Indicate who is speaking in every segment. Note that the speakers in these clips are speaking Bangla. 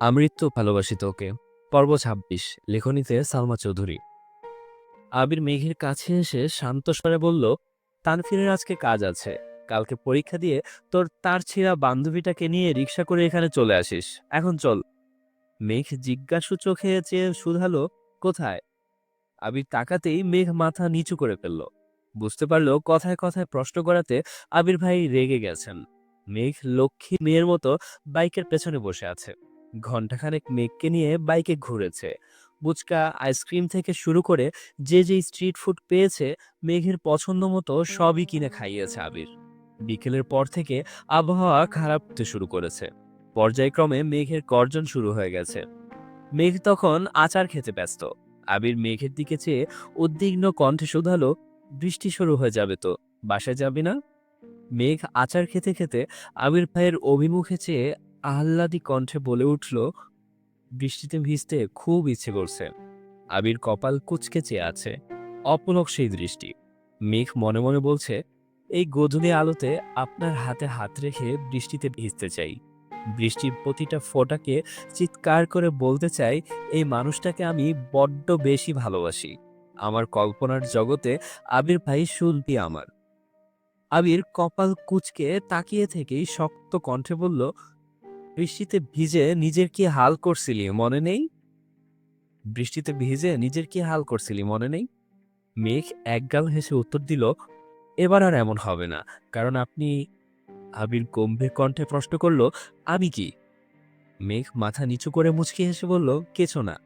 Speaker 1: আমৃত্যু ভালোবাসি তোকে পর্ব ছাব্বিশ, লেখনীতে সালমা চৌধুরী। আবির মেঘের কাছে এসে শান্ত স্বরে বলল তানফিরের আজকে কাজ আছে। কালকে পরীক্ষা দিয়ে তোর তার ছিঁড়া বান্ধবীটাকে নিয়ে রিক্সা করে এখানে চলে আসিস। এখন চল। মেঘ জিজ্ঞাসু চোখে চেয়ে শুধালো, কোথায়? আবির তাকাতেই মেঘ মাথা নিচু করে ফেলল। বুঝতে পারল কথায় কথায় প্রশ্ন করাতে আবির ভাই রেগে গেছেন। মেঘ লক্ষ্মী মেয়ের মতো বাইকের পেছনে বসে আছে। ঘণ্টাখানেক মেঘকে নিয়ে বাইকে ঘুরেছে। বুচকা আইসক্রিম থেকে শুরু করে যে যে স্ট্রিট ফুড পেয়েছে, মেঘের পছন্দ মতো সবই কিনে খাইয়েছে আবির। বিকেলের পর থেকে আবহাওয়া খারাপ হতে শুরু করেছে। পর্যায়ক্রমে মেঘের গর্জন শুরু হয়ে গেছে। মেঘ তখন আচার খেতে ব্যস্ত। আবির মেঘের দিকে চেয়ে উদ্বিগ্ন কণ্ঠে শুধালো, বৃষ্টি শুরু হয়ে যাবে তো, বাসায় যাবি না? মেঘ আচার খেতে খেতে আবির ভাইয়ের অভিমুখে চেয়ে আহ্লাদি কণ্ঠে বলে উঠল, বৃষ্টিতে ভিজতে খুব ইচ্ছে করছে। আবির কপাল কুচকে চেয়ে আছে। অপলক সেই দৃষ্টি। মেঘ মনে মনে বলছে, এই গোধূলি আলোতে আপনার হাতে হাত রেখে বৃষ্টিতে ভিজতে চাই। বৃষ্টির প্রতিটা ফোঁটাকে চিৎকার করে বলতে চাই, এই মানুষটাকে আমি বড্ড বেশি ভালোবাসি। আমার কল্পনার জগতে আবির ভাই শুনবি আমার। আবির কপাল কুচকে তাকিয়ে থেকেই শক্ত কণ্ঠে বলল বৃষ্টিতে ভিজে নিজের কি হাল করছিলি, মনে নেই? বৃষ্টিতে ভিজে নিজের কি হাল করছিলি, মনে নেই? মেঘ একগাল হেসে উত্তর দিল, এবার আর এমন হবে না। কারণ আপনি আবির গম্ভীর কণ্ঠে প্রশ্ন করল, আমি কি? মেঘ মাথা নিচু করে মুচকি হেসে বলল, কেছো না।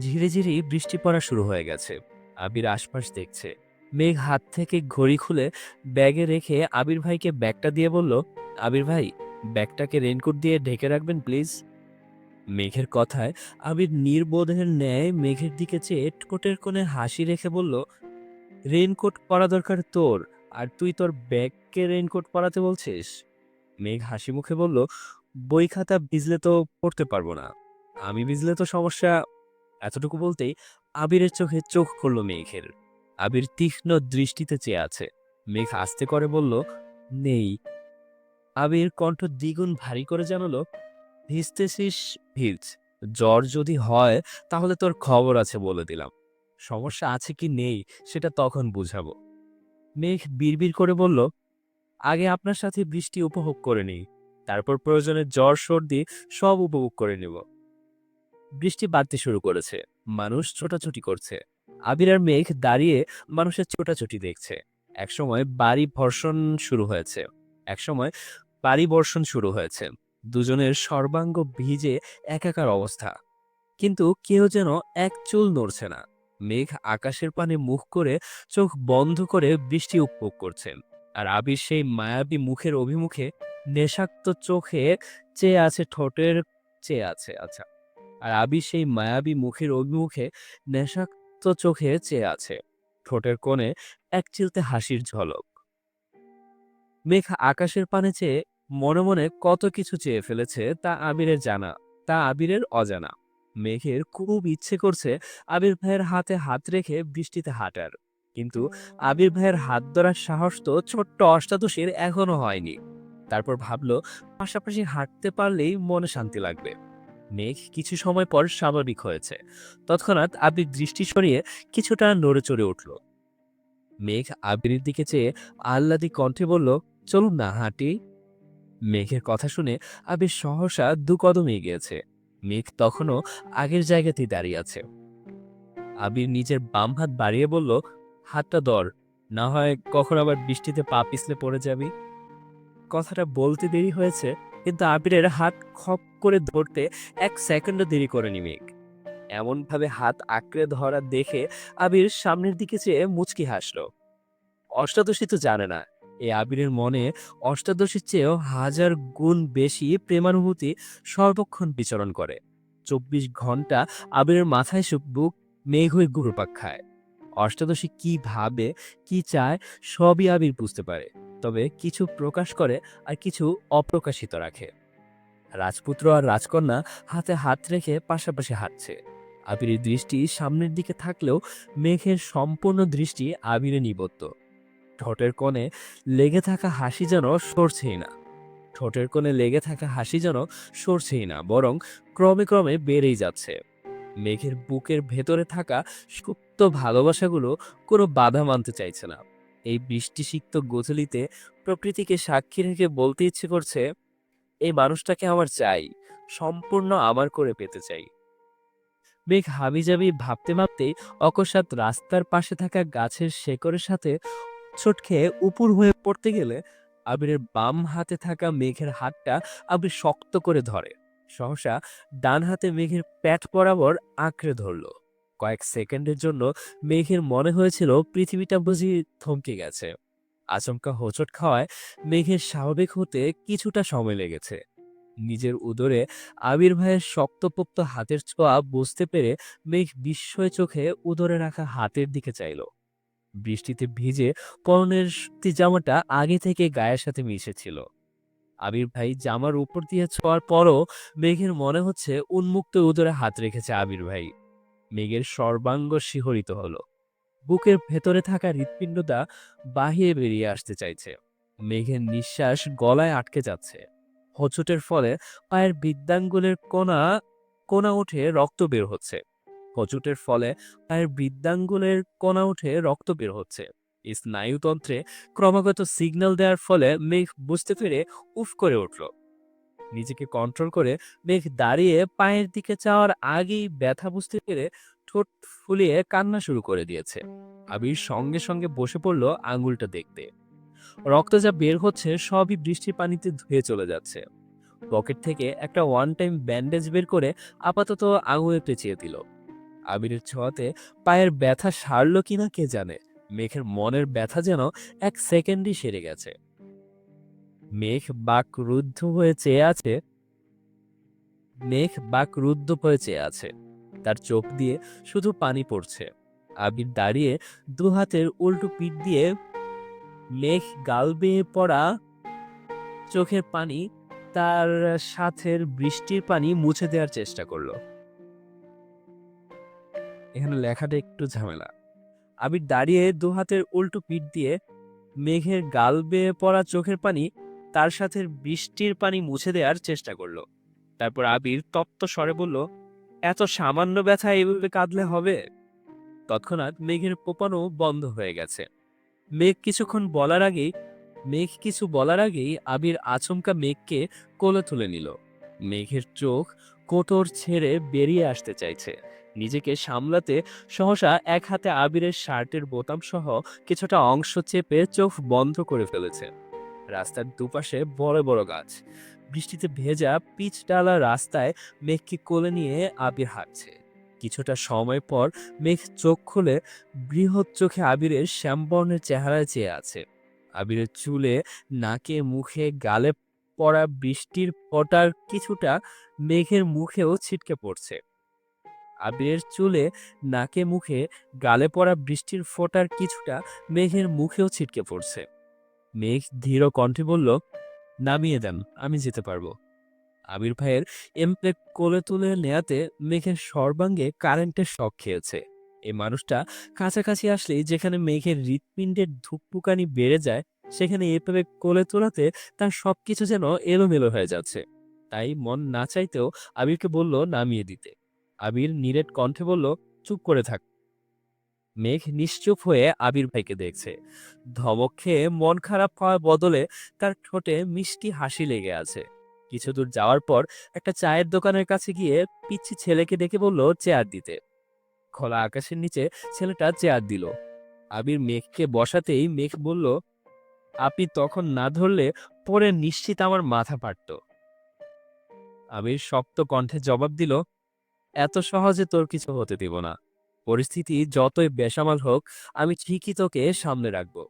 Speaker 1: ধীরে ধীরে বৃষ্টি পড়া শুরু হয়ে গেছে। আবির আশপাশ দেখছে। মেঘ হাত থেকে ঘড়ি খুলে ব্যাগে রেখে আবির ভাইকে ব্যাগটা দিয়ে বলল, আবির ভাই ব্যাগটাকে রেনকোট দিয়ে ঢেকে রাখবেন প্লিজ মেঘের কথায় আবির নির্বোধের ন্যায় মেঘের দিকে চেয়ে কোটের কোণে হাসি রেখে বলল রেনকোট পরা দরকার তোর, আর তুই তোর ব্যাগকে রেনকোট পরাতে বলছিস? মেঘ হাসি মুখে বলল, বই খাতা ভিজলে তো পড়তে পারব না। আমি ভিজলে তো সমস্যা এতটুকু বলতেই আবিরের চোখে চোখ করল মেঘের। আবির তীক্ষ্ণ দৃষ্টিতে চেয়ে আছে। মেঘ আস্তে করে বলল, নেই আবির কণ্ঠ দ্বিগুণ ভারী করে জানালো ভিজতেছিস ভিজ। জ্বর যদি হয়, তাহলে তোর খবর আছে বলে দিলাম। সমস্যা আছে কি নেই, সেটা তখন বুঝাবো। মেঘ বিড়বিড় করে বলল, আগে আপনার সাথে বৃষ্টি উপভোগ করে নিই, তারপর প্রয়োজনে জ্বর, সর্দি সব উপভোগ করে নেব। বৃষ্টি বাড়তে শুরু করেছে, মানুষ ছোটাছুটি করছে। আবির আর মেঘ দাঁড়িয়ে মানুষের ছোটাছুটি দেখছে। একসময় বাড়ি ভর্ষণ শুরু হয়েছে, একসময় বাড়ি বর্ষণ শুরু হয়েছে। দুজনের সর্বাঙ্গ ভিজে একাকার অবস্থা। কিন্তু কেউ যেন এক চুল নড়ছে না। মেঘ আকাশের পানে মুখ করে চোখ বন্ধ করে বৃষ্টি উপভোগ করছেন আর আবির সেই মায়াবী মুখের অভিমুখে নেশাক্ত চোখে চেয়ে আছে, ঠোঁটের চেয়ে আছে আচ্ছা। আর আবির সেই মায়াবী মুখের অভিমুখে নেশাক্ত চোখে চেয়ে আছে। ঠোঁটের কোণে এক চিলতে হাসির ঝলক। মেঘ আকাশের পানে চেয়ে মনে মনে কত কিছু চেয়ে ফেলেছে তা আবিরের জানা, তা আবিরের অজানা। মেঘের খুব ইচ্ছে করছে আবির ভাইয়ের হাতে হাত রেখে বৃষ্টিতে হাঁটার। কিন্তু আবির ভাইয়ের হাত ধরার সাহস তো ছোট্ট অষ্টাদশীর এখনও হয়নি। তারপর ভাবলো, পাশাপাশি হাঁটতে পারলেই মনে শান্তি লাগবে। মেঘ কিছু সময় পর স্বাভাবিক হয়েছে। তৎক্ষণাৎ আবির দৃষ্টি সরিয়ে কিছুটা নড়ে চড়ে উঠল। মেঘ আবিরের দিকে চেয়ে আহ্লাদি কণ্ঠে বলল চলুন না, হাঁটি। মেঘের কথা শুনে আবির সহসা দু কদম এগিয়েছে। মেঘ তখনও আগের জায়গাতেই দাঁড়িয়ে আছে। আবির নিজের বাম হাত বাড়িয়ে বলল, হাতটা দর না হয় কখন আবার বৃষ্টিতে পা পিছলে পড়ে যাবি? কথাটা বলতে দেরি হয়েছে, কিন্তু আবিরের হাত খপ করে ধরতে এক সেকেন্ডও দেরি করেনি মেঘ। এমনভাবে হাত আঁকড়ে ধরা দেখে আবির সামনের দিকে চেয়ে মুচকি হাসল। অষ্টাদশী তো জানে না এই আবিরের মনে অষ্টাদশীর চেয়েও হাজার গুণ বেশি প্রেমানুভূতি সর্বক্ষণ বিচরণ করে। চব্বিশ ঘণ্টা আবিরের মাথায় বুক মেঘ হয়ে গুরুপাক খায়। অষ্টাদশী কি ভাবে, কি চায়, সবই আবির বুঝতে পারে, তবে কিছু প্রকাশ করে আর কিছু অপ্রকাশিত রাখে। রাজপুত্র আর রাজকন্যা হাতে হাত রেখে পাশাপাশি হাঁটছে। আবিরের দৃষ্টি সামনের দিকে থাকলেও মেঘের সম্পূর্ণ দৃষ্টি আবিরে নিবদ্ধ। ঠোঁটের কোণে লেগে থাকা হাসি যেন সরছেই না। ঠোঁটের কোণে লেগে থাকা হাসি যেন সরছেই না, বরং ক্রমে ক্রমে বেড়েই যাচ্ছে। মেঘের বুকের ভেতরে থাকা সুপ্ত ভালোবাসাগুলো কোনো বাধা মানতে চাইছে না। এই বৃষ্টিসিক্ত গোধূলিতে প্রকৃতিকে সাক্ষী রেখে বলতে ইচ্ছে করছে, এই মানুষটাকে আমার চাই, সম্পূর্ণ আমার করে পেতে চাই। মেঘ হাবিজাবি ভাবতে ভাবতেই অকস্মাৎ রাস্তার পাশে থাকা গাছের শেকড়ের সাথে ছোট খেয়ে উপুর হয়ে পড়তে গেলে আবিরের বাম হাতে থাকা মেঘের হাতটা আবির শক্ত করে ধরে। সহসা ডান হাতে মেঘের প্যাট বরাবর আঁকড়ে ধরল। কয়েক সেকেন্ডের জন্য মেঘের মনে হয়েছিল পৃথিবীটা বুঝি থমকে গেছে। আচমকা হোঁচট খাওয়ায় মেঘের স্বাভাবিক হতে কিছুটা সময় লেগেছে। নিজের উদরে আবির ভাইয়ের শক্তপোক্ত হাতের ছোঁয়া বুঝতে পেরে মেঘ বিস্ময় চোখে উদরে রাখা হাতের দিকে চাইল। বৃষ্টিতে ভিজে পরনের জামাটা আগে থেকে গায়ের সাথে মিশেছিল। আবির ভাই জামার উপর দিয়ে ছোঁয়ার পরও মেঘের মনে হচ্ছে উন্মুক্ত উদরে হাত রেখেছে আবির ভাই। মেঘের সর্বাঙ্গ শিহরিত হলো। বুকের ভেতরে থাকা হৃৎপিণ্ডটা বাহিরে বেরিয়ে আসতে চাইছে। মেঘের নিঃশ্বাস গলায় আটকে যাচ্ছে। হোঁচটের ফলে পায়ের বৃদ্ধাঙ্গুলের কোনা কোনা উঠে রক্ত বের হচ্ছে। হোঁচটের ফলে পায়ের বৃদ্ধাঙ্গুলের কোনা উঠে রক্ত বের হচ্ছে। স্নায়ুতন্ত্রে ক্রমাগত সিগন্যাল দেওয়ার ফলে মেঘ বুঝতে পেরে উফ করে উঠল। নিজেকে কন্ট্রোল করে মেঘ দাঁড়িয়ে পায়ের দিকে চাওয়ার আগেই ব্যথা বুঝতে পেরে ঠোঁট ফুলিয়ে কান্না শুরু করে দিয়েছে। আবির সঙ্গে সঙ্গে বসে পড়ল আঙুলটা দেখতে। রক্ত যা বের হচ্ছে সবই বৃষ্টির পানিতে ধুয়ে চলে যাচ্ছে। পকেট থেকে একটা ওয়ান টাইম ব্যান্ডেজ বের করে আপাতত আঙুলে পেঁচিয়ে দিল। আবিরের ছোঁয়াতে পায়ের ব্যথা সারল কিনা কে জানে? মেঘের মনের ব্যথা যেন এক সেকেন্ডই সেরে গেছে। মেঘ বাক রুদ্ধ হয়ে চেয়ে আছে। মেঘ বাক রুদ্ধ হয়ে চেয়ে আছে। তার চোখ দিয়ে শুধু পানি পড়ছে। আবির দাঁড়িয়ে দু হাতের উল্টো পিঠ দিয়ে মেঘ গাল বেয়ে পড়া চোখের পানি তার সাথের বৃষ্টির পানি মুছে দেওয়ার চেষ্টা করল। এখানে লেখাটা একটু ঝামেলা। আবির দাঁড়িয়ে দু হাতের উল্টো পিঠ দিয়ে মেঘের গাল বেয়ে পড়া চোখের পানি তার সাথে বৃষ্টির পানি মুছে দেওয়ার চেষ্টা করল। তারপর আবির তপ্ত স্বরে বলল, এত সামান্য ব্যথা এইভাবে কাঁদলে হবে? তৎক্ষণাৎ মেঘের পোপানো বন্ধ হয়ে গেছে। মেঘ কিছুক্ষণ বলার আগেই, মেঘ কিছু বলার আগেই আবির আচমকা মেঘকে কোলে তুলে নিল। মেঘের চোখ কোটর ছেড়ে বেরিয়ে আসতে চাইছে। নিজেকে সামলাতে সহসা এক হাতে আবিরের শার্টের বোতাম সহ কিছুটা অংশ চেপে চোখ বন্ধ করে ফেলেছে। রাস্তার দুপাশে বড় বড় গাছ। বৃষ্টিতে ভেজা পিচ ডালা রাস্তায় মেঘকে কোলে নিয়ে আবির হাঁটছে। কিছুটা সময় পর মেঘ চোখ খুলে বৃহৎ চোখে আবিরের শ্যামবর্ণের চেহারায় চেয়ে আছে। আবিরের চুলে, নাকে, মুখে, গালে পড়া বৃষ্টির পটার কিছুটা মেঘের মুখেও ছিটকে পড়ছে। আবিরের চুলে নাকে মুখে গালে পড়া বৃষ্টির ফোঁটার কিছুটা মেঘের মুখেও ছিটকে পড়ছে। মেঘ ধীর কণ্ঠে বলল, নামিয়ে দেন, আমি যেতে পারব। আবির ভাইয়ের এমপ্লেক কোলে তুলে নেয়াতে মেঘের সর্বাঙ্গে কারেন্টের শখ খেয়েছে। এই মানুষটা কাছাকাছি আসলেই যেখানে মেঘের হৃৎপিণ্ডের ধুকপুকানি বেড়ে যায়, সেখানে এভাবে কোলে তোলাতে তার সবকিছু যেন এলোমেলো হয়ে যাচ্ছে। তাই মন না চাইতেও আবিরকে বলল, নামিয়ে দিতে। আবির নিরেট কণ্ঠে বলল, চুপ করে থাক। মেঘ নিশ্চুপ হয়ে আবির ভাইকে দেখছে। ধমক খেয়ে মন খারাপ হওয়ার বদলে তার ঠোঁটে মিষ্টি হাসি লেগে আছে। কিছু দূর যাওয়ার পর একটা চায়ের দোকানের কাছে গিয়ে পিচ্ছি ছেলেকে ডেকে বলল, চেয়ার দিতে। খোলা আকাশের নিচে ছেলেটা চেয়ার দিল। আবির মেঘকে বসাতেই মেঘ বলল, আপনি তখন না ধরলে পরে নিশ্চিত আমার মাথা পারত আবির শক্ত কণ্ঠে জবাব দিল এত সহজে তোর কিছু হতে দিব না। পরিস্থিতি যতই বেসামাল হোক, আমি ঠিকই তোকে সামনে রাখব।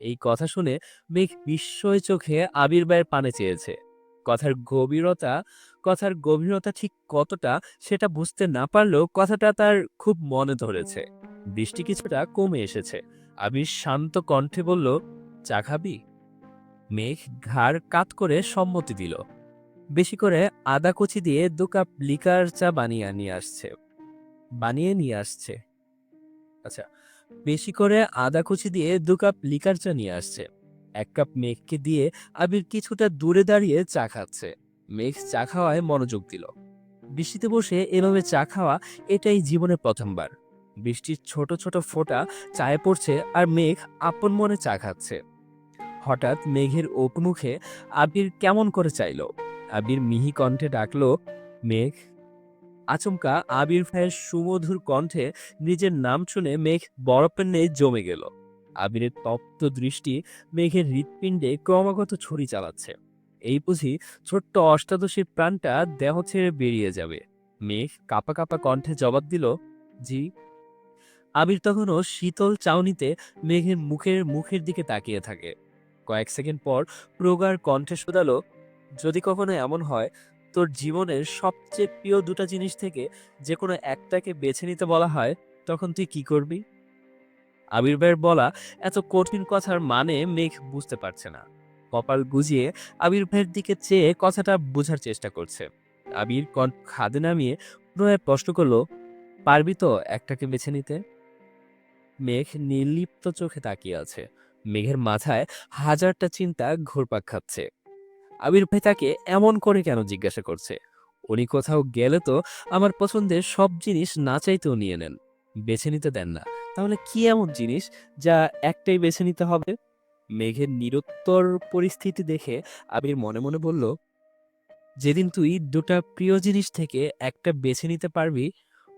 Speaker 1: এই কথা শুনে মেঘ বিস্ময় চোখে আবির ভাইয়ের পানে চেয়েছে। কথার গভীরতা কথার গভীরতা ঠিক কতটা সেটা বুঝতে না পারলেও কথাটা তার খুব মনে ধরেছে। বৃষ্টি কিছুটা কমে এসেছে। আবির শান্ত কণ্ঠে বলল, চা খাবি? মেঘ ঘাড় কাত করে সম্মতি দিল। বেশি করে আদা কুচি দিয়ে দু কাপ লিকার চা বানিয়ে নিয়ে আসছে। বানিয়ে নিয়ে আসছে। আচ্ছা বেশি করে আদা কুচি দিয়ে দু কাপ লিকার চা নিয়ে আসছে। এক কাপ মেঘকে দিয়ে আবির কিছুটা দূরে দাঁড়িয়ে চা খাচ্ছে। মেঘ চা খাওয়ায় মনোযোগ দিল। বৃষ্টিতে বসে এভাবে চা খাওয়া এটাই জীবনের প্রথমবার। বৃষ্টির ছোট ছোট ফোঁটা চায়ে পড়ছে আর মেঘ আপন মনে চা খাচ্ছে। হঠাৎ মেঘের মুখে আবির কেমন করে চাইল? আবির মিহি কণ্ঠে ডাকলো, মেঘ। আচমকা আবির ভাইয়ের সুমধুর কণ্ঠে নিজের নাম শুনে মেঘ বরফের নেই জমে গেল। আবিরের তপ্ত দৃষ্টি মেঘের হৃৎপিণ্ডে ক্রমাগত ছড়ি চালাচ্ছে। এই বুঝি ছোট্ট অষ্টাদশীর প্রাণটা দেহ ছেড়ে বেরিয়ে যাবে। মেঘ কাপা কাপা কণ্ঠে জবাব দিল, জি। আবির তখনও শীতল চাউনিতে মেঘের মুখের মুখের দিকে তাকিয়ে থাকে। কয়েক সেকেন্ড পর প্রগার কণ্ঠে শোধালো যদি কখনো এমন হয়, তোর জীবনের সবচেয়ে প্রিয় দুটো জিনিস থেকে যে কোনো একটাকে বেছে নিতে বলা হয়, তখন তুই কি করবি? আবির ভাইয়ের বলা এত কঠিন কথার মানে মেঘ বুঝতে পারছে না। কপাল গুজিয়ে আবির ভাইয়ের দিকে চেয়ে কথাটা বোঝার চেষ্টা করছে। আবির কণ্ঠ খাদে নামিয়ে পুনরায় প্রশ্ন করল, পারবি তো একটাকে বেছে নিতে? মেঘ নির্লিপ্ত চোখে তাকিয়ে আছে। মেঘের মাথায় হাজারটা চিন্তা ঘুরপাক খাচ্ছে। আবির ভাই তাকে এমন করে কেন জিজ্ঞাসা করছে? উনি কোথাও গেলে তো আমার পছন্দের সব জিনিস না চাইতেও নিয়ে নেন। বেছে নিতে দেন না। তাহলে কি এমন জিনিস যা একটাই বেছে নিতে হবে? মেঘের নিরুত্তর পরিস্থিতি দেখে আবির মনে মনে বলল, যেদিন তুই দুটা প্রিয় জিনিস থেকে একটা বেছে নিতে পারবি,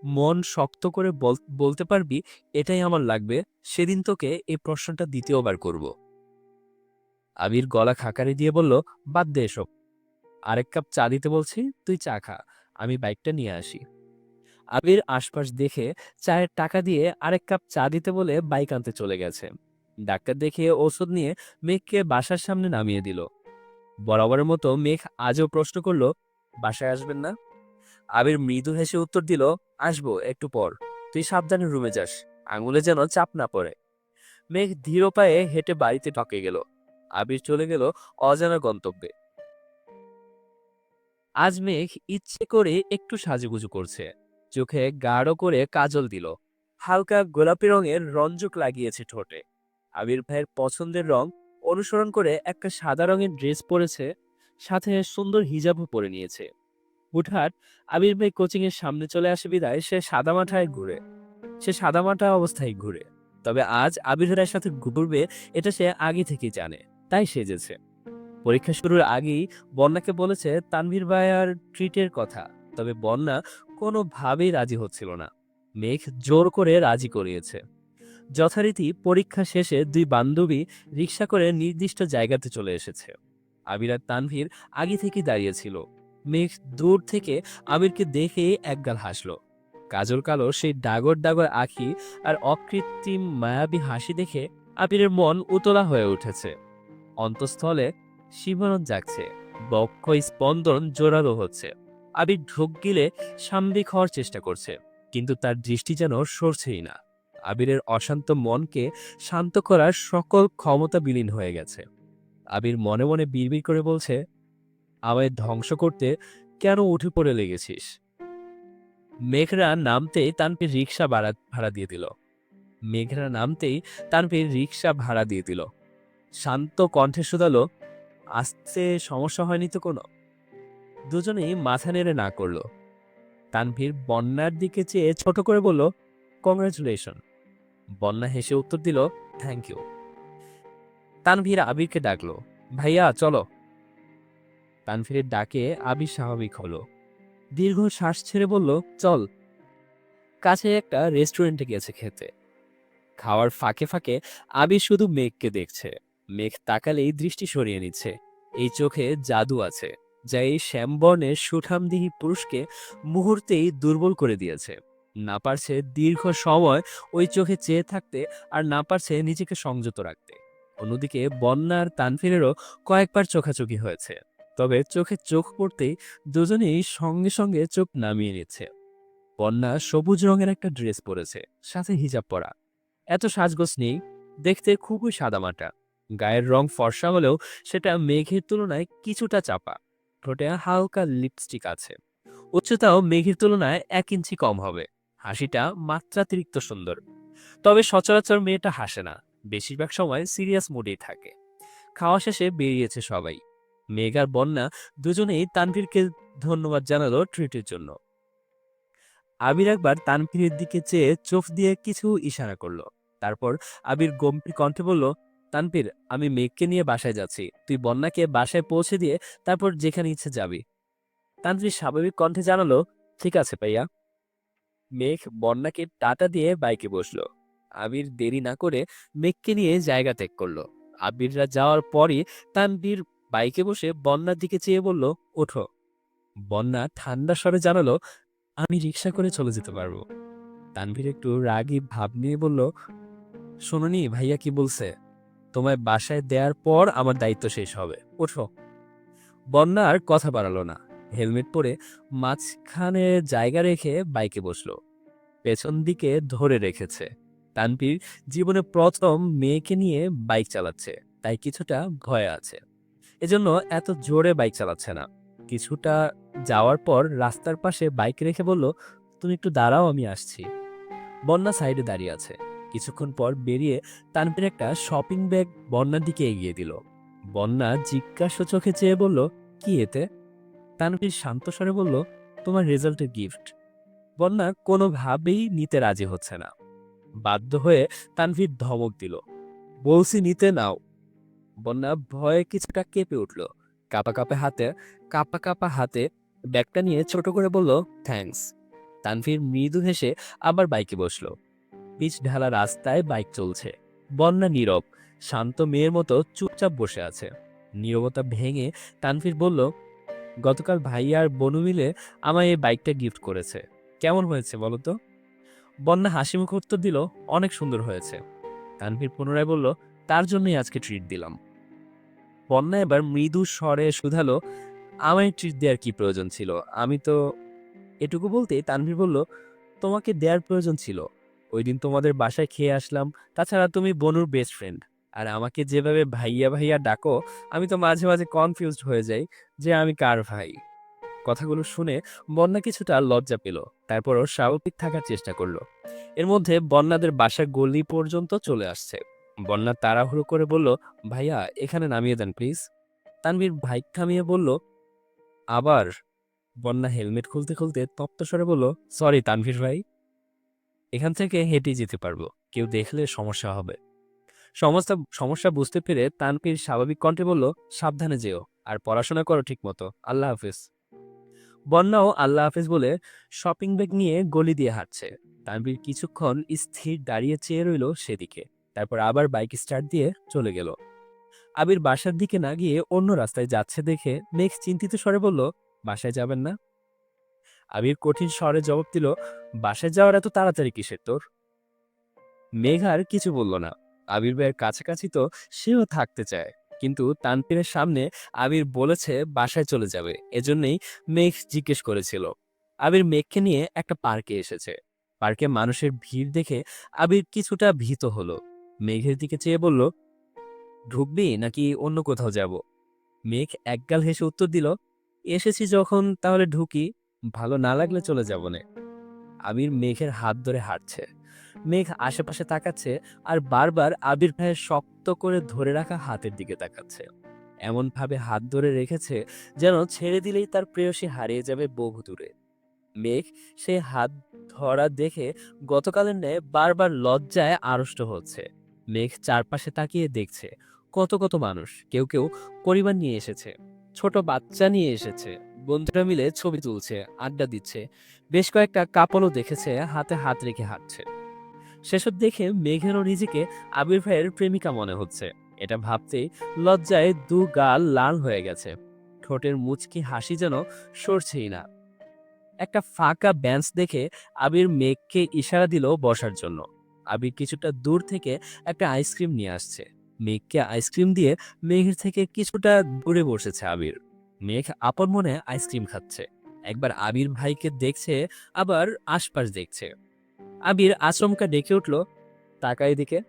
Speaker 1: মন শক্ত করে বল- বলতে পারবি, এটাই আমার লাগবে, সেদিন তোকে এই প্রশ্নটা দ্বিতীয়বার করব। আবির গলা খাকারি দিয়ে বলল, বাদ দে এসব। আরেক কাপ চা দিতে বলছি, তুই চা খা। আমি বাইকটা নিয়ে আসি। আবির আশপাশ দেখে চায়ের টাকা দিয়ে আরেক কাপ চা দিতে বলে বাইক আনতে চলে গেছে। ডাক্তার দেখে ওষুধ নিয়ে মেঘকে বাসার সামনে নামিয়ে দিল। বরাবরের মতো মেঘ আজও প্রশ্ন করল, বাসায় আসবেন না? আবির মৃদু হেসে উত্তর দিল, আসব, একটু পর। তুই সাবধানে রুমে যাস, আঙুলে যেন চাপ না পড়ে। মেঘ ধীর পায়ে হেঁটে বাড়িতে ঢকে গেল। আবির চলে গেল অজানা গন্তব্যে। আজ মেঘ ইচ্ছে করে একটু সাজুগুজু করছে। চোখে গাঢ় করে কাজল দিল। হালকা গোলাপি রঙের রঞ্জক লাগিয়েছে ঠোঁটে। আবির ভাইয়ের পছন্দের রং অনুসরণ করে একটা সাদা রঙের ড্রেস পরেছে, সাথে সুন্দর হিজাবও পরে নিয়েছে। হুটহাট আবির ভাই কোচিং এর সামনে চলে আসে বিদায়, সে সাদামাঠায় ঘুরে। সে সাদামাঠা অবস্থায় ঘুরে। তবে আজ আবির ভাইয়ের সাথে ঘুরবে, এটা সে আগে থেকেই জানে। তাই সেজেছে। পরীক্ষা শুরুর আগেই বন্যাকে বলেছে তানভীর ভাইয়ার ট্রিটের কথা, তবে বন্যা কোনোভাবেই রাজি হচ্ছিল না। মেঘ জোর করে রাজি করিয়েছে। যথারীতি পরীক্ষা শেষে দুই বান্ধবী রিক্সা করে নির্দিষ্ট জায়গাতে চলে এসেছে। আবির আর তানভীর আগে থেকেই দাঁড়িয়েছিল মেঘ দূর থেকে আবিরকে দেখে একগাল হাসলো। কাজল কালো সেই ডাগর ডাগর আখি আর অকৃত্রিম মায়াবী হাসি দেখে আবিরের মন উতলা হয়ে উঠেছে। অন্তঃস্থলে শিবরণ জাগছে বক্ষ স্পন্দন জোরালো হচ্ছে। আবির ঢোক গিলে সাম্বিক হওয়ার চেষ্টা করছে, কিন্তু তার দৃষ্টি যেন সরছেই না। আবিরের অশান্ত মনকে শান্ত করার সকল ক্ষমতা বিলীন হয়ে গেছে। আবির মনে মনে বিড়বিড় করে বলছে, আমায় ধ্বংস করতে কেন উঠে পড়ে লেগেছিস? মেঘরা নামতেই তানপীর রিক্সা ভাড়া ভাড়া দিয়ে দিল। মেঘরা নামতেই তানপীর রিক্সা ভাড়া দিয়ে দিল। শান্ত কণ্ঠে শুধালো, আসতে সমস্যা হয়নি তো কোনো? দুজনেই মাথা নেড়ে না করল। তানভীর বন্যার দিকে চেয়ে ছোট করে বলল, কংগ্রাচুলেশন। বন্যা হেসে উত্তর দিল, থ্যাংক ইউ। তানভীর আবিরকে ডাকলো, ভাইয়া, চলো। তানভীরের ডাকে আবির স্বাভাবিক হলো। দীর্ঘ শ্বাস ছেড়ে বলল, চল। কাছে একটা রেস্টুরেন্টে গেছে খেতে। খাওয়ার ফাঁকে ফাঁকে আবির শুধু মেঘকে দেখছে। মেঘ তাকালেই দৃষ্টি সরিয়ে নিচ্ছে। এই চোখে জাদু আছে, যা এই শ্যামবর্ণের সুঠামদিহি পুরুষকে মুহূর্তেই দুর্বল করে দিয়েছে। না পারছে দীর্ঘ সময় ওই চোখে চেয়ে থাকতে আর না পারছে নিজেকে সংযত রাখতে। অন্যদিকে বন্যার তানফিরেরও কয়েকবার চোখাচোখি হয়েছে, তবে চোখে চোখ পড়তেই দুজনেই সঙ্গে সঙ্গে চোখ নামিয়ে নিচ্ছে। বন্যা সবুজ রঙের একটা ড্রেস পরেছে, সাথে হিজাব পরা। এত সাজগোজ নেই, দেখতে খুবই সাদামাটা। গায়ের রং ফর্সা হলেও সেটা মেঘের তুলনায় কিছুটা চাপা। ঠোঁটে হালকা লিপস্টিক আছে। উচ্চতাও মেঘের তুলনায় এক ইঞ্চি কম হবে। হাসিটা মাত্রাতিরিক্ত সুন্দর। তবে সচরাচর মেয়েটা হাসে না। বেশিরভাগ সময় সিরিয়াস মুডেই থাকে। খাওয়া শেষে বেরিয়েছে সবাই। মেঘ আর বন্যা দুজনেই তানভীরকে ধন্যবাদ জানালো ট্রিটের জন্য। আবির একবার তানভীরের দিকে চেয়ে চোখ দিয়ে কিছু ইশারা করল। তারপর আবির গম্ভীর কণ্ঠে বলল তানভীর, আমি মেঘকে নিয়ে বাসায় যাচ্ছি। তুই বন্যাকে বাসায় পৌঁছে দিয়ে তারপর যেখানে ইচ্ছে যাবি। তানভীর স্বাভাবিক কণ্ঠে জানালো, ঠিক আছে ভাইয়া। মেঘ বন্যাকে টাটা দিয়ে বাইকে বসল। আবির দেরি না করে মেঘকে নিয়ে জায়গা ত্যাগ করল। আবিররা যাওয়ার পরই তানবীর বাইকে বসে বন্যার দিকে চেয়ে বলল, ওঠো। বন্যা ঠান্ডা স্বরে জানালো, আমি রিক্সা করে চলে যেতে পারব। তানভীর একটু রাগী ভাব নিয়ে বলল, শোনোনি ভাইয়া কি বলছে? তোমায় বাসায় দেওয়ার পর আমার দায়িত্ব শেষ হবে। ওঠো। বন্যা আর কথা বাড়ালো না। হেলমেট পরে মাঝখানে জায়গা রেখে বাইকে বসল। পেছন দিকে ধরে রেখেছে। তানভীর জীবনে প্রথম মেয়েকে নিয়ে বাইক চালাচ্ছে। তাই কিছুটা ভয় আছে। এজন্য এত জোরে বাইক চালাচ্ছে না। কিছুটা যাওয়ার পর রাস্তার পাশে বাইক রেখে বলল, তুমি একটু দাঁড়াও, আমি আসছি। বন্যা সাইডে দাঁড়িয়ে আছে। কিছুক্ষণ পর বেরিয়ে তানভীর একটা শপিং ব্যাগ বন্যার দিকে এগিয়ে দিল। বন্যা জিজ্ঞাসা চোখে চেয়ে বলল, কি এতে? তানভীর শান্ত স্বরে বলল, তোমার রেজাল্টের গিফট বন্যা কোনোভাবেই নিতে রাজি হচ্ছে না। বাধ্য হয়ে তানভীর ধমক দিল, বলছি নিতে নাও। বন্যা ভয়ে কিছুটা কেঁপে উঠল, কাপা কাপে হাতে, কাপা কাপা হাতে ব্যাগটা নিয়ে ছোট করে বলল থ্যাঙ্কস তানভীর মৃদু হেসে আবার বাইকে বসল। পিচ ঢালা রাস্তায় বাইক চলছে। বন্যা নীরব। শান্ত মেয়ের মতো চুপচাপ বসে আছে। নীরবতা ভেঙে তানভীর বলল, গতকাল ভাইয়া আর বনু মিলে আমায় এই বাইকটা গিফট করেছে। কেমন হয়েছে বলো তো? বন্যা হাসি মুখ উত্তর দিল, অনেক সুন্দর হয়েছে। তানভীর পুনরায় বলল, তার জন্যই আজকে ট্রিট দিলাম। বন্যা এবার মৃদু স্বরে শুধালো, আমায় ট্রিট দেওয়ার কি প্রয়োজন ছিল? আমি তো এটুকু বলতে তানভীর বলল, তোমাকে দেওয়ার প্রয়োজন ছিল। ওই দিন তোমাদের বাসায় খেয়ে আসলাম। তাছাড়া তুমি বনুর বেস্ট ফ্রেন্ড আর আমাকে যেভাবে ভাইয়া ভাইয়া ডাকো, আমি তো মাঝে মাঝে কনফিউজড হয়ে যাই যে আমি কার ভাই। কথাগুলো শুনে বন্যা কিছুটা লজ্জা পেল। তারপরও স্বাভাবিক থাকার চেষ্টা করল। এর মধ্যে বন্যাদের বাসার গলি পর্যন্ত চলে আসছে। বন্যা তাড়াহুড়ো করে বলল, ভাইয়া, এখানে নামিয়ে দেন প্লিজ তানভীর বাইক থামিয়ে বলল, আবার? বন্যা হেলমেট খুলতে খুলতে তপ্ত স্বরে বলল সরি তানভীর ভাই। এখান থেকে হেঁটে যেতে পারব। কেউ দেখলে সমস্যা হবে। সমস্যা সমস্যা বুঝতে পেরে তানভীর স্বাভাবিক কণ্ঠে বলল, সাবধানে যেও আর পড়াশোনা করো ঠিক মতো আল্লাহ হাফিজ। বন্যাও আল্লাহ হাফিজ বলে শপিং ব্যাগ নিয়ে গলি দিয়ে হাঁটছে। তানভীর কিছুক্ষণ স্থির দাঁড়িয়ে চেয়ে রইল সেদিকে। তারপর আবার বাইক স্টার্ট দিয়ে চলে গেল। আবির বাসার দিকে না গিয়ে অন্য রাস্তায় যাচ্ছে দেখে মেঘ চিন্তিত স্বরে বলল, বাসায় যাবেন না? আবির কঠিন স্বরে জবাব দিল, বাসায় যাওয়ার এত তাড়াতাড়ি কিসের তোর? মেঘ আর কিছু বলল না। আবির ভাইয়ের কাছাকাছি তো সেও থাকতে চায়, কিন্তু তানপীরের সামনে আবির বলেছে বাসায় চলে যাবে, এজন্যই মেঘ জিজ্ঞেস করেছিল। আবির মেঘকে নিয়ে একটা পার্কে এসেছে। পার্কে মানুষের ভিড় দেখে আবির কিছুটা ভীত হলো। মেঘের দিকে চেয়ে বলল, ঢুকবি নাকি অন্য কোথাও যাব? মেঘ একগাল হেসে উত্তর দিল, এসেছি যখন, তাহলে ঢুকি। ভালো না লাগলে চলে যাব না। আবির মেঘের হাত ধরে হাঁটছে। মেঘ আশেপাশে তাকাচ্ছে আর বারবার আবির ভাইয়ের শক্ত করে ধরে রাখা হাতের দিকে তাকাচ্ছে। এমন ভাবে হাত ধরে রেখেছে যেন ছেড়ে দিলেই তার প্রেয়সী হারিয়ে যাবে বহু দূরে। মেঘ সে হাত ধরা দেখে গতকালের ন্যায় বারবার লজ্জায় আড়ষ্ট হচ্ছে। মেঘ চারপাশে তাকিয়ে দেখছে কত কত মানুষ কেউ কেউ পরিবার নিয়ে এসেছে। ছোট বাচ্চা নিয়ে এসেছে। বন্ধুরা মিলে ছবি তুলছে, আড্ডা দিচ্ছে। বেশ কয়েকটা কাপড়ও দেখেছে, হাতে হাত রেখে হাঁটছে। সেসব দেখে মেঘেরও নিজেকে আবির ভাইয়ের প্রেমিকা মনে হচ্ছে। এটা ভাবতেই লজ্জায় দু গাল লাল হয়ে গেছে। ঠোঁটের মুচকি হাসি যেন সরছেই না। একটা ফাঁকা বেঞ্চ দেখে আবির মেঘকে ইশারা দিল বসার জন্য। আবির কিছুটা দূর থেকে একটা আইসক্রিম নিয়ে আসছে। মেঘকে আইসক্রিম দিয়ে মেঘের থেকে কিছুটা দূরে বসেছে আবির। মেঘ আপন মনে আইসক্রিম খাচ্ছে। একবার আবির ভাইকে দেখছে, আবার আশপাশ দেখছে। আবির আচমকা ডেকে উঠল তাকা এদিকে।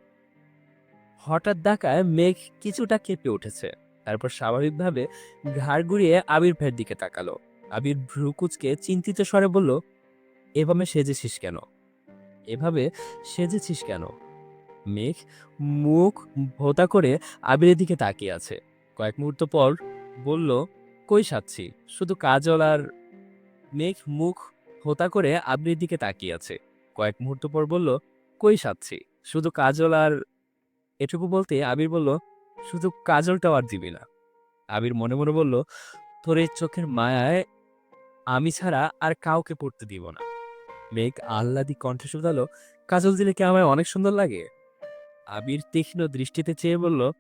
Speaker 1: হঠাৎ ডাকায় মেঘ কিছুটা কেঁপে উঠেছে। তারপর স্বাভাবিকভাবে ঘাড় ঘুরিয়ে আবির ভাইয়ের দিকে তাকালো। আবির ভ্রুকুচকে চিন্তিত স্বরে বলল, এভাবে সেজেছিস কেন? এভাবে সেজেছিস কেন? মেঘ মুখ ভোতা করে আবিরের দিকে তাকিয়ে আছে। কয়েক মুহূর্ত পর বলল, কই সাচ্ছি? শুধু কাজল আর মেঘ মুখ হোতা করে আবিরের দিকে তাকিয়ে আছে। কয়েক মুহূর্ত পর বলল, কই সাচ্ছি? শুধু কাজল আর এটুকু বলতে আবির বলল, শুধু কাজলটাও আর দিবি না। আবির মনে মনে বলল, তোর চোখের মায়ায় আমি ছাড়া আর কাউকে পড়তে দিব না। মেঘ আহ্লাদি কণ্ঠে শুধালো, কাজল দিলে কি আমায় অনেক সুন্দর লাগে? আবির তীক্ষ্ণ দৃষ্টিতে চেয়ে বলল,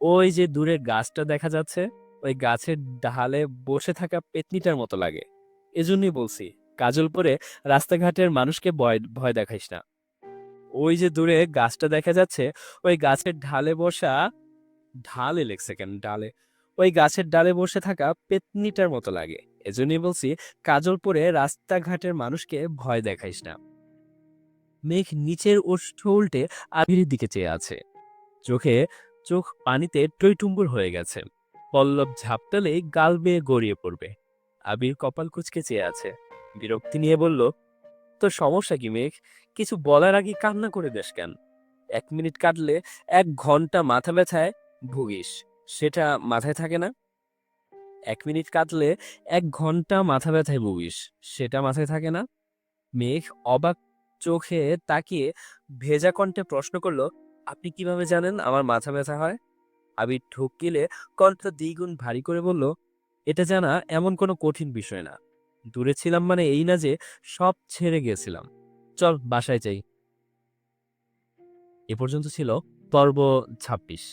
Speaker 1: ওই যে দূরে গাছটা দেখা যাচ্ছে, ওই গাছের ডালে বসে থাকা পেতনিটার মতো লাগে। এজন্যই বলছি, কাজল পরে রাস্তাঘাটের মানুষকে ভয় ভয় দেখাইস না। ওই যে দূরে গাছটা দেখা যাচ্ছে, ওই গাছের ঢালে বসা, ঢালে লেখছে কেন ডালে ওই গাছের ডালে বসে থাকা পেতনিটার মতো লাগে। এজন্যই বলছি, কাজল পরে রাস্তাঘাটের মানুষকে ভয় দেখাইস না। মেঘ নিচের ওষ্ঠ উল্টে আবিরের দিকে চেয়ে আছে। চোখে, চোখ পানিতে টইটুম্বুর হয়ে গেছে। পল্লব ঝাপটালে গাল বেয়ে গড়িয়ে পড়বে। আবির কপাল কুচকে চেয়ে আছে। বিরক্তি নিয়ে বলল, তোর সমস্যা কি মেঘ? কিছু বলার আগে কান্না করে দেশ কেন? এক মিনিট কাটলে এক ঘণ্টা মাথা ব্যথায় ভুগিস। সেটা মাথায় থাকে না? এক মিনিট কাটলে এক ঘণ্টা মাথা ব্যথায় ভুগিস। সেটা মাথায় থাকে না? মেঘ অবাক চোখে তাকিয়ে ভেজা কণ্ঠে প্রশ্ন করল, আপনি কীভাবে জানেন আমার মাথা ব্যথা হয়? আবির ঠকিলে কণ্ঠ দ্বিগুণ ভারী করে বলল, এটা জানা এমন কোনো কঠিন বিষয় না। দূরে ছিলাম মানে এই না যে সব ছেড়ে গিয়েছিলাম চল বাসায় যাই। এ পর্যন্ত ছিল পর্ব ছাব্বিশ।